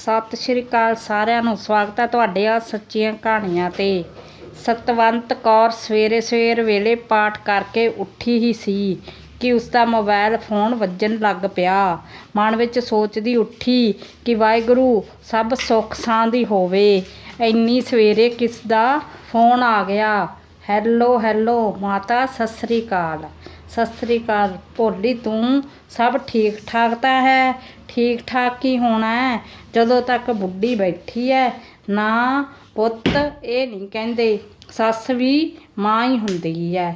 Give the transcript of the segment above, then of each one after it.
ਸਤਿ ਸ਼੍ਰੀ ਅਕਾਲ ਸਾਰਿਆਂ ਨੂੰ। ਸਵਾਗਤ ਹੈ ਤੁਹਾਡੇ ਆ ਸੱਚੀਆਂ ਕਹਾਣੀਆਂ ਤੇ। ਸਤਵੰਤ ਕੌਰ ਸਵੇਰੇ ਸਵੇਰ ਵੇਲੇ ਪਾਠ ਕਰਕੇ ਉੱਠੀ ਹੀ ਸੀ ਕਿ ਉਸ ਦਾ ਮੋਬਾਈਲ ਫੋਨ ਵੱਜਣ ਲੱਗ ਪਿਆ। ਮਨ ਵਿੱਚ ਸੋਚਦੀ ਉੱਠੀ ਕਿ ਵਾਹਿਗੁਰੂ, ਸਭ ਸੁੱਖ ਸਾਂਦੀ ਹੋਵੇ। ਇੰਨੀ ਸਵੇਰੇ ਕਿਸ ਦਾ ਫੋਨ ਆ ਗਿਆ। ਹੈਲੋ ਹੈਲੋ, ਮਾਤਾ ਸਤਿ ਸ੍ਰੀ ਅਕਾਲ ਸਤਿ ਸ੍ਰੀ ਅਕਾਲ ਭੋਲੀ ਤੂੰ ਸਭ ਠੀਕ ਠਾਕ ਤਾਂ ਹੈ? ਠੀਕ ਠਾਕ ਹੀ ਹੋਣਾ ਹੈ? ਜਦੋਂ ਤੱਕ ਬੁੱਢੀ ਬੈਠੀ ਹੈ, ਨਾ ਪੁੱਤ ਇਹ ਨਹੀਂ ਕਹਿੰਦੇ, ਸੱਸ ਵੀ ਮਾਂ ਹੀ ਹੁੰਦੀ ਹੈ।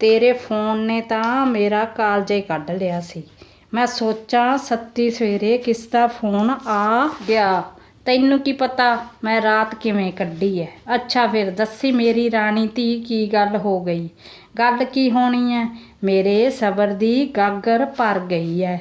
ਤੇਰੇ ਫੋਨ ਨੇ ਤਾਂ ਮੇਰਾ ਕਾਲਜੇ ਕੱਢ ਲਿਆ ਸੀ। ਮੈਂ ਸੋਚਾਂ ਸੱਤੀ ਸਵੇਰੇ ਕਿਸ ਦਾ ਫੋਨ ਆ ਗਿਆ। ਤੈਨੂੰ ਕੀ ਪਤਾ ਮੈਂ ਰਾਤ ਕਿਵੇਂ ਕੱਢੀ ਐ? ਅੱਛਾ ਫਿਰ ਦੱਸੀ ਮੇਰੀ ਰਾਣੀ ਧੀ ਕੀ ਗੱਲ ਹੋ ਗਈ? ਗੱਲ ਕੀ ਹੋਣੀ ਐ? ਮੇਰੇ ਸਬਰ ਦੀ ਗਾਗਰ ਭਰ ਗਈ ਐ।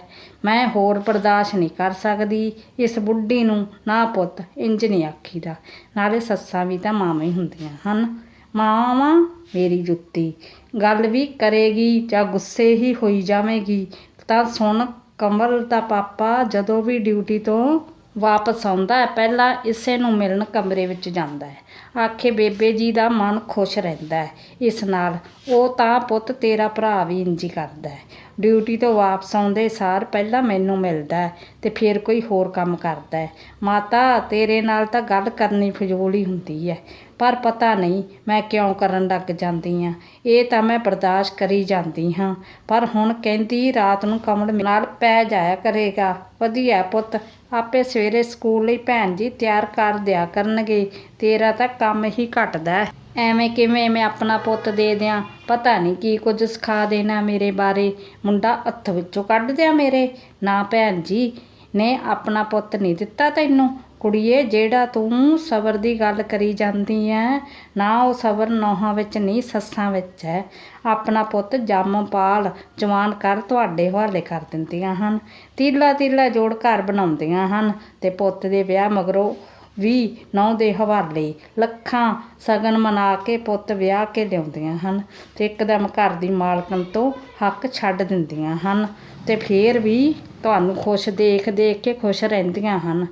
ਮੈਂ ਹੋਰ ਬਰਦਾਸ਼ਤ ਨਹੀਂ ਕਰ ਸਕਦੀ। ਇਸ ਬੁੱਢੀ ਨੂੰ ਨਾ ਪੁੱਤ, ਇੰਜ ਨਹੀਂ ਆਖੀਦਾ। ਨਾਲੇ ਸੱਸਾਂ ਵੀ ਤਾਂ ਮਾਵਾਂ ਹੀ ਹੁੰਦੀਆਂ ਹਨ। ਮਾਵਾਂ ਮੇਰੀ ਜੁੱਤੀ। ਗੱਲ ਵੀ ਕਰੇਗੀ ਜਾਂ ਗੁੱਸੇ ਹੀ ਹੋਈ ਜਾਵੇਗੀ, ਤਾਂ ਸੁਣ ਕਮਲ ਦਾ ਪਾਪਾ ਜਦੋਂ ਵੀ ਡਿਊਟੀ ਤੋਂ ਵਾਪਸ ਆਉਂਦਾ ਹੈ, ਪਹਿਲਾਂ ਇਸੇ ਨੂੰ ਮਿਲਣ ਕਮਰੇ ਵਿੱਚ ਜਾਂਦਾ ਹੈ। ਆਖੇ, ਬੇਬੇ ਜੀ ਦਾ ਮਨ ਖੁਸ਼ ਰਹਿੰਦਾ ਹੈ। ਇਸ ਨਾਲ ਉਹ ਤਾਂ ਪੁੱਤ ਤੇਰਾ ਭਰਾ ਵੀ ਇੰਜ ਹੀ ਕਰਦਾ ਹੈ। ਡਿਊਟੀ ਤੋਂ ਵਾਪਸ ਆਉਂਦੇ ਸਾਰ ਪਹਿਲਾਂ ਮੈਨੂੰ ਮਿਲਦਾ ਹੈ ਤੇ ਫਿਰ ਕੋਈ ਹੋਰ ਕੰਮ ਕਰਦਾ ਮਾਤਾ, ਤੇਰੇ ਨਾਲ ਤਾਂ ਗੱਲ ਕਰਨੀ ਫਜ਼ੂਲ ਹੀ ਹੁੰਦੀ ਹੈ, ਪਰ ਪਤਾ ਨਹੀਂ ਮੈਂ ਕਿਉਂ ਕਰਨ ਲੱਗ ਜਾਂਦੀ ਹਾਂ। ਇਹ ਤਾਂ ਮੈਂ ਬਰਦਾਸ਼ਤ ਕਰੀ ਜਾਂਦੀ ਹਾਂ, ਪਰ ਹੁਣ ਕਹਿੰਦੀ ਰਾਤ ਨੂੰ ਕਮਲ ਨਾਲ ਪੈ ਜਾਇਆ ਕਰੇਗਾ। ਵਧੀਆ ਪੁੱਤ, ਆਪੇ ਸਵੇਰੇ ਸਕੂਲ ਲਈ ਭੈਣ ਜੀ ਤਿਆਰ ਕਰ ਦਿਆ ਕਰਨਗੇ, ਤੇਰਾ ਤਾਂ ਕੰਮ ਹੀ ਘਟਦਾ ਐਵੇਂ ਕਿਵੇਂ ਮੈਂ ਆਪਣਾ ਪੁੱਤ ਦੇ ਦਿਆਂ? ਪਤਾ ਨਹੀਂ ਕੀ ਕੁਝ ਸਿਖਾ ਦੇਣਾ ਮੇਰੇ ਬਾਰੇ। ਮੁੰਡਾ ਹੱਥ ਵਿੱਚੋਂ ਕੱਢ ਦਿਆਂ ਮੇਰੇ। ਨਾ ਭੈਣ ਜੀ, ਨੇ ਆਪਣਾ ਪੁੱਤ ਨਹੀਂ ਦਿੱਤਾ ਤੈਨੂੰ। ਕੁੜੀਏ, ਜਿਹੜਾ ਤੂੰ ਸਬਰ ਦੀ ਗੱਲ ਕਰੀ ਜਾਂਦੀ ਐ, ਨਾ ਉਹ ਸਬਰ ਨੌਹਾਂ ਵਿੱਚ ਨਹੀਂ, ਸੱਸਾਂ ਵਿੱਚ ਹੈ ਆਪਣਾ ਪੁੱਤ ਜੰਮ ਪਾਲ ਜਵਾਨ ਕਰ ਤੁਹਾਡੇ ਹਵਾਲੇ ਕਰ ਦਿੰਦੀਆਂ ਹਨ। ਤੀਲਾ ਤੀਲਾ ਜੋੜ ਘਰ ਬਣਾਉਂਦੀਆਂ ਹਨ ਤੇ ਪੁੱਤ ਦੇ ਵਿਆਹ ਮਗਰੋਂ ਵੀ ਨੌ ਦੇ ਹਵਾਲੇ ਲੱਖਾਂ ਸਗਨ ਮਨਾ ਕੇ ਪੁੱਤ ਵਿਆਹ ਕੇ ਲਿਆਉਂਦੀਆਂ ਹਨ ਤੇ ਇੱਕਦਮ ਘਰ ਦੀ ਮਾਲਕਣ ਤੋਂ ਹੱਕ ਛੱਡ ਦਿੰਦੀਆਂ ਹਨ ਤੇ ਫੇਰ ਵੀ ਤੁਹਾਨੂੰ ਖੁਸ਼ ਦੇਖ ਦੇਖ ਕੇ ਖੁਸ਼ ਰਹਿੰਦੀਆਂ ਹਨ।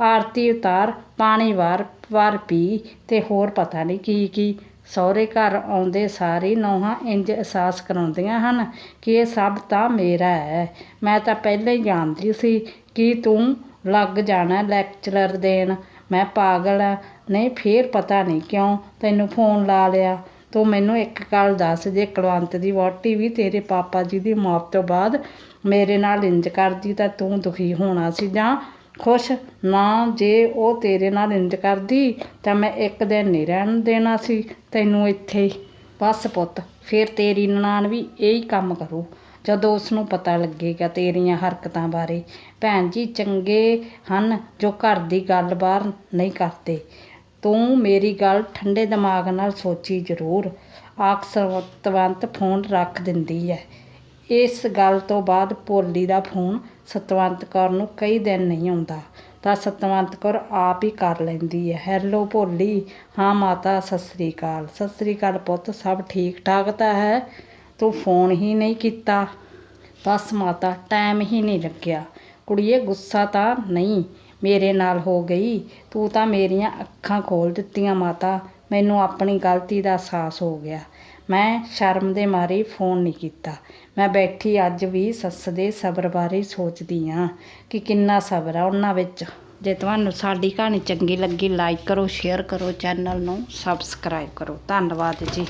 ਆਰਤੀ ਉਤਾਰ ਪਾਣੀ ਵਾਰ ਵਾਰ ਪੀ ਤੇ ਹੋਰ ਪਤਾ ਨਹੀਂ ਕੀ ਕੀ। ਸਹੁਰੇ ਘਰ ਆਉਂਦੇ ਸਾਰੇ ਨੌਹਾਂ ਇੰਜ ਅਹਿਸਾਸ ਕਰਾਉਂਦੀਆਂ ਹਨ ਕਿ ਇਹ ਸਭ ਤਾਂ ਮੇਰਾ ਹੈ। ਮੈਂ ਤਾਂ ਪਹਿਲਾਂ ਹੀ ਜਾਣਦੀ ਸੀ ਕਿ ਤੂੰ ਲੱਗ ਜਾਣਾ ਲੈਕਚਰਰ ਦੇਣ। ਮੈਂ ਪਾਗਲ ਆ। ਨਹੀਂ, ਫਿਰ ਪਤਾ ਨਹੀਂ ਕਿਉਂ ਤੈਨੂੰ ਫੋਨ ਲਾ ਲਿਆ। ਤੂੰ ਮੈਨੂੰ ਇੱਕ ਗੱਲ ਦੱਸ, ਜੇ ਕੁਲਵੰਤ ਦੀ ਵਹੁਟੀ ਵੀ ਤੇਰੇ ਪਾਪਾ ਜੀ ਦੀ ਮੌਤ ਤੋਂ ਬਾਅਦ ਮੇਰੇ ਨਾਲ ਇੰਜ ਕਰਦੀ ਤਾਂ ਤੂੰ ਦੁਖੀ ਹੋਣਾ ਸੀ ਜਾਂ ਖੁਸ਼? ਨਾ, ਜੇ ਉਹ ਤੇਰੇ ਨਾਲ ਇੰਜ ਕਰਦੀ ਤਾਂ ਮੈਂ ਇੱਕ ਦਿਨ ਨਹੀਂ ਰਹਿਣ ਦੇਣਾ ਸੀ ਤੈਨੂੰ ਇੱਥੇ ਬਸ ਪੁੱਤ, ਫਿਰ ਤੇਰੀ ਨਨਾਣ ਵੀ ਇਹੀ ਕੰਮ ਕਰੂ। ਜਦੋਂ ਉਸ ਨੂੰ ਪਤਾ ਲੱਗੇਗਾ ਤੇਰੀਆਂ ਹਰਕਤਾਂ ਬਾਰੇ, ਭੈਣ ਜੀ, ਚੰਗੇ ਹਨ ਜੋ ਘਰ ਦੀ ਗੱਲ ਬਾਹਰ ਨਹੀਂ ਕਰਦੇ। ਤੂੰ ਮੇਰੀ ਗੱਲ ਠੰਡੇ ਦਿਮਾਗ ਨਾਲ ਸੋਚੀ ਜ਼ਰੂਰ। ਆਖ ਸਤਵੰਤ ਫੋਨ ਰੱਖ ਦਿੰਦੀ ਹੈ। ਇਸ ਗੱਲ ਤੋਂ ਬਾਅਦ ਭੋਲੀ ਦਾ ਫੋਨ ਸਤਵੰਤ ਕੌਰ ਨੂੰ ਕਈ ਦਿਨ ਨਹੀਂ ਆਉਂਦਾ। ਤਾਂ ਸਤਵੰਤ ਕੌਰ ਆਪ ਹੀ ਕਰ ਲੈਂਦੀ ਹੈ। ਹੈਲੋ ਭੋਲੀ। ਹਾਂ ਮਾਤਾ, ਸਤਿ ਸ੍ਰੀ ਅਕਾਲ। ਸਤਿ ਸ੍ਰੀ ਅਕਾਲ ਪੁੱਤ। ਸਭ ਠੀਕ ਠਾਕ ਤਾਂ ਹੈ? ਤੂੰ ਫੋਨ ਹੀ ਨਹੀਂ ਕੀਤਾ। ਬਸ ਮਾਤਾ ਟਾਈਮ ਹੀ ਨਹੀਂ ਲੱਗਿਆ। ਕੁੜੀਏ, ਗੁੱਸਾ ਤਾਂ ਨਹੀਂ ਮੇਰੇ ਨਾਲ ਹੋ ਗਈ। ਤੂੰ ਤਾਂ ਮੇਰੀਆਂ ਅੱਖਾਂ ਖੋਲ ਦਿੱਤੀਆਂ ਮਾਤਾ। ਮੈਨੂੰ ਆਪਣੀ ਗਲਤੀ ਦਾ ਅਹਿਸਾਸ ਹੋ ਗਿਆ। ਮੈਂ ਸ਼ਰਮ ਦੇ ਮਾਰੇ ਫੋਨ ਨਹੀਂ ਕੀਤਾ। ਮੈਂ ਬੈਠੀ ਅੱਜ ਵੀ ਸੱਸ ਦੇ ਸਬਰ ਬਾਰੇ ਸੋਚਦੀ ਹਾਂ ਕਿ ਕਿੰਨਾ ਸਬਰ ਆ ਉਹਨਾਂ ਵਿੱਚ। ਜੇ ਤੁਹਾਨੂੰ ਸਾਡੀ ਕਹਾਣੀ ਚੰਗੀ ਲੱਗੀ ਲਾਈਕ ਕਰੋ ਸ਼ੇਅਰ ਕਰੋ ਚੈਨਲ ਨੂੰ ਸਬਸਕ੍ਰਾਈਬ ਕਰੋ। ਧੰਨਵਾਦ ਜੀ।